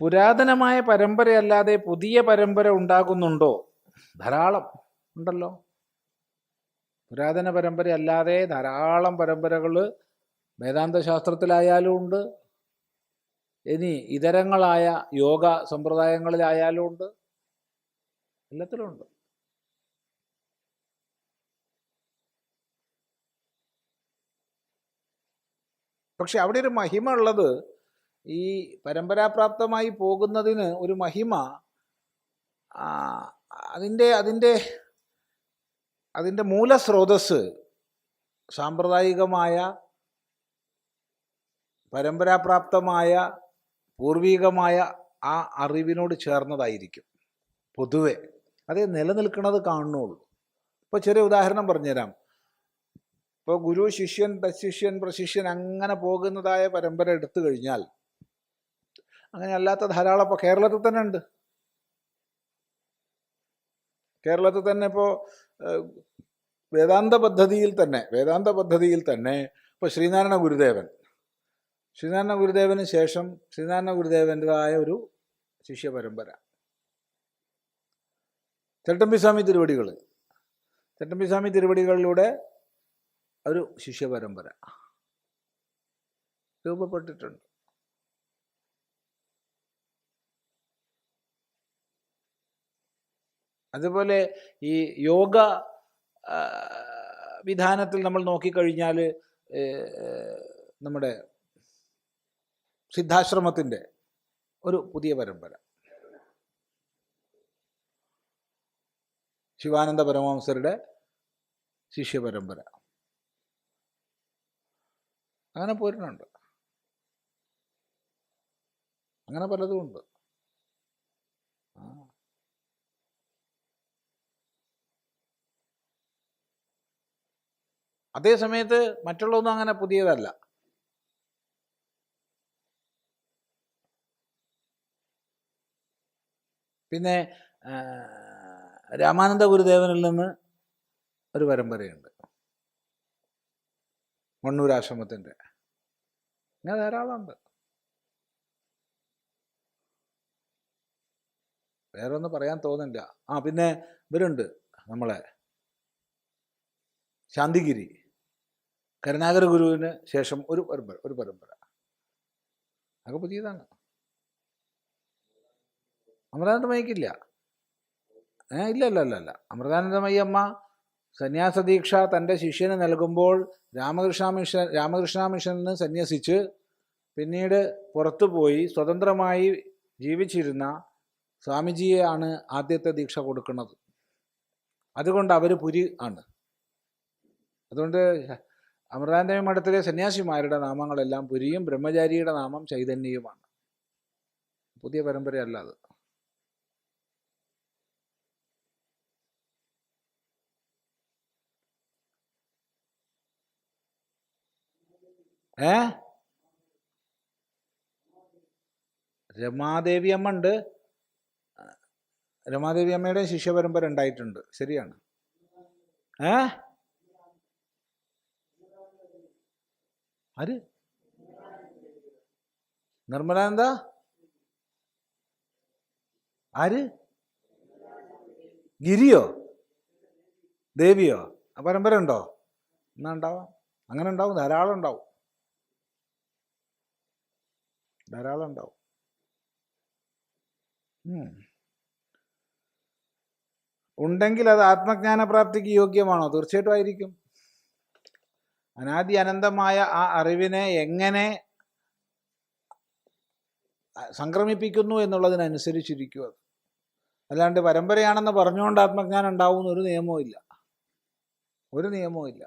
പുരാതനമായ പരമ്പരയല്ലാതെ പുതിയ പരമ്പര ഉണ്ടാകുന്നുണ്ടോ? ധാരാളം ഉണ്ടല്ലോ. പുരാതന പരമ്പരയല്ലാതെ ധാരാളം പരമ്പരകൾ വേദാന്ത ശാസ്ത്രത്തിലായാലും ഉണ്ട്. ഇനി ഇതരങ്ങളായ യോഗ സമ്പ്രദായങ്ങളിലായാലും ഉണ്ട്. എല്ലാത്തിലും ഉണ്ട്. പക്ഷെ അവിടെ ഒരു മഹിമ ഉള്ളത് ഈ പരമ്പരാപ്രാപ്തമായി പോകുന്നതിന് ഒരു മഹിമ അതിന്റെ അതിന്റെ അതിന്റെ മൂലസ്രോതസ് സാമ്പ്രദായികമായ പരമ്പരാപ്രാപ്തമായ പൂർവികമായ ആ അറിവിനോട് ചേർന്നതായിരിക്കും പൊതുവെ. അത് നിലനിൽക്കുന്നത് കാണുന്നുള്ളൂ. ഇപ്പോൾ ചെറിയ ഉദാഹരണം പറഞ്ഞുതരാം. ഇപ്പോൾ ഗുരു ശിഷ്യൻ തശിഷ്യൻ പ്രശിഷ്യൻ അങ്ങനെ പോകുന്നതായ പരമ്പര എടുത്തു കഴിഞ്ഞാൽ അങ്ങനെ അല്ലാത്ത ധാരാളം ഇപ്പോൾ കേരളത്തിൽ തന്നെ ഉണ്ട്. കേരളത്തിൽ തന്നെ ഇപ്പോൾ വേദാന്ത പദ്ധതിയിൽ തന്നെ വേദാന്ത പദ്ധതിയിൽ തന്നെ ഇപ്പോൾ ശ്രീനാരായണ ഗുരുദേവൻ. ശ്രീനാരായണ ഗുരുദേവന് ശേഷം ശ്രീനാരായണ ഗുരുദേവന്റെതായ ഒരു ശിഷ്യ പരമ്പര ചട്ടമ്പിസ്വാമി തിരുവടികൾ ചട്ടമ്പിസ്വാമി തിരുവടികളിലൂടെ ഒരു ശിഷ്യ പരമ്പര രൂപപ്പെട്ടിട്ടുണ്ട്. അതുപോലെ ഈ യോഗ വിധാനത്തിൽ നമ്മൾ നോക്കിക്കഴിഞ്ഞാൽ നമ്മുടെ സിദ്ധാശ്രമത്തിന്റെ ഒരു പുതിയ പരമ്പര. ശിവാനന്ദ പരമഹംസരുടെ ശിഷ്യ പരമ്പര. അങ്ങനെ പോരുന്നുണ്ട്. അങ്ങനെ പലതും ഉണ്ട്. അതേ സമയത്ത് മറ്റുള്ളതൊന്നും അങ്ങനെ പുതിയതല്ല. പിന്നെ രാമാനന്ദ ഗുരുദേവനിൽ നിന്ന് ഒരു പരമ്പരയുണ്ട്. മണ്ണൂരാശ്രമത്തിന്റെ ഇങ്ങനെ ധാരാളമുണ്ട്. വേറെ ഒന്നും പറയാൻ തോന്നില്ല ആ പിന്നെ ഇവരുണ്ട് നമ്മളെ. ശാന്തിഗിരി. കരുണാകര ഗുരുവിന് ശേഷം ഒരു പരമ്പര ഒരു പരമ്പര. അതൊക്കെ പുതിയതാണ്. അമൃതാനന്ദമയ്ക്കില്ല ഏ ഇല്ല അല്ല അല്ല അല്ല അമൃതാനന്ദമയി അമ്മ സന്യാസ ദീക്ഷ തന്റെ ശിഷ്യന് നൽകുമ്പോൾ രാമകൃഷ്ണ മിഷൻ രാമകൃഷ്ണ മിഷനിൽ സന്യസിച്ച് പിന്നീട് പുറത്തുപോയി സ്വതന്ത്രമായി ജീവിച്ചിരുന്ന സ്വാമിജിയെയാണ് ആദ്യത്തെ ദീക്ഷ കൊടുക്കുന്നത്. അതുകൊണ്ട് അവർ പുരി ആണ്. അതുകൊണ്ട് അമൃതാനന്ദമയ മഠത്തിലെ സന്യാസിമാരുടെ നാമങ്ങളെല്ലാം പുരിയും ബ്രഹ്മചാരിയുടെ നാമം ചൈതന്യയുമാണ്. പുതിയ പരമ്പരയല്ല അത്. ഏ? രമാദേവി അമ്മ ഉണ്ട്. രമാദേവി അമ്മയുടെ ശിഷ്യപരമ്പര ഉണ്ടായിട്ടുണ്ട്. ശരിയാണ്. ഏ? ആര്? നിർമ്മലാനന്ദ ആര്? ഗിരിയോ? ദേവിയോ? ആ പരമ്പര ഉണ്ടോ? എന്നാ ഉണ്ടാവാം. അങ്ങനെ ഉണ്ടാവും. ധാരാളം ഉണ്ടാവും. ധാരാളം ഉണ്ടാവും. ഉണ്ടെങ്കിൽ അത് ആത്മജ്ഞാനപ്രാപ്തിക്ക് യോഗ്യമാണോ? തീർച്ചയായിട്ടും ആയിരിക്കും. അനാദി അനന്തമായ ആ അറിവിനെ എങ്ങനെ സംക്രമിപ്പിക്കുന്നു എന്നുള്ളതിനനുസരിച്ചിരിക്കും അത്. അല്ലാണ്ട് പരമ്പരയാണെന്ന് പറഞ്ഞുകൊണ്ട് ആത്മജ്ഞാനം ഉണ്ടാവുന്ന ഒരു നിയമവും ഇല്ല ഒരു നിയമവും ഇല്ല